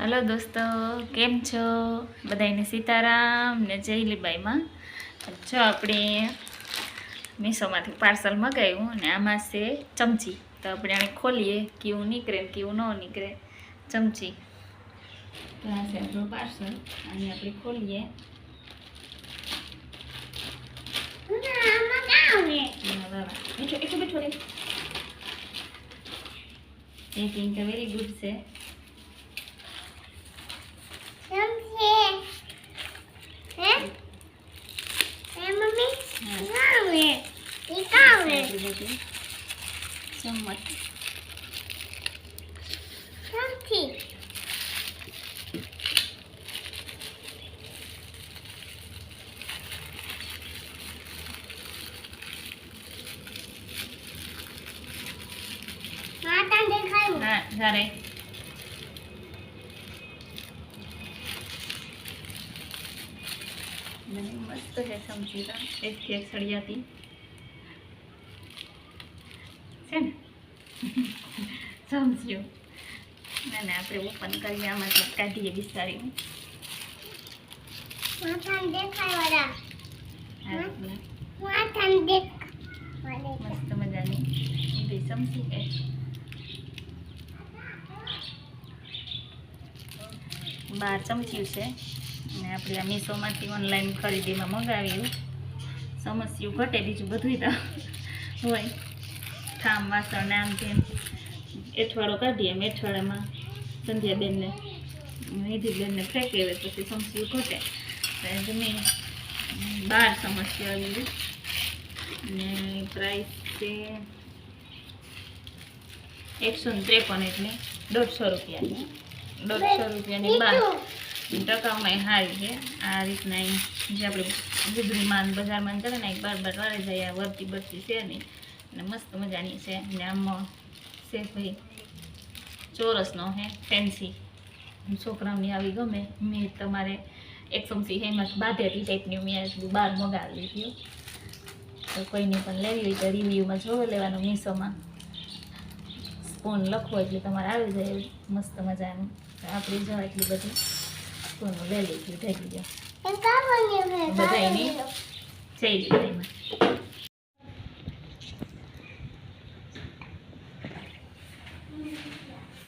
Hello દોસ્તો, કેમ છો? બધાને સીતારામ ને જયલીબાઈમાં. જો આપણે મીશોમાંથી પાર્સલ મગાવ્યું અને આમાં છે ચમચી. તો આપણે આને ખોલીએ, કેવું નીકળે કેવું ન નીકળે. ચમચી. તો આ છે આપણું પાર્સલ. આને આપણે ખોલીએ. વેરી ગુડ છે. આપણી બધી ચમચ હા સારે મને મસ્ત છે સમજી તો એકથી એક સળિયાતી. છે ને? સમજ્યો. ના ના આપણે ઓપન કરીએ આમાંથી કાઢીએ બિસારી મસ્ત મજાની. બી સમજી કે બાર ચમચી છે. અને આપણે આ મીશોમાંથી ઓનલાઈન ખરીદીમાં મંગાવ્યું. સમસ્યું ઘટે, બીજું બધું તો હોય. ઠામ વાસણ, આમ તેમ. એઠવાડો કાઢીએ એમ એઠવાડામાં. સંધ્યાબેનને, નિધિબેનને ફેંકી આવે પછી સમસ્યું ઘટે. તમે બાર સમસ્યા આવી ને પ્રાઇસ છે એકસો ત્રેપન એટલે દોઢસો રૂપિયાની. દોઢસો રૂપિયાની બાર. ટકામાં સારી છે. આ રીતના જે આપણે ગુદરીમાં બજારમાં ચડે ને બાર બાર વારે જાય, આ વર્તી બરતી છે નહીં. અને મસ્ત મજાની છે. ને આમાં છે ભાઈ ચોરસનો હે ફેન્સી છોકરાઓની આવી ગમે, મેં તમારે એક ચમચી હેમત બાંધેલી ટાઈપની મેં બહાર મગાવી લીધી. તો કોઈને પણ લેવી હોય તો રિવ્યૂમાં જોઈ લેવાનું, મીશોમાં. સ્પૂન લખવો એટલે તમારે આવી જાય, મસ્ત મજાનું. આપણી જો એટલી બધી લઈ લીધી થઈ ગઈ બધા એની જઈ લીધી એમાં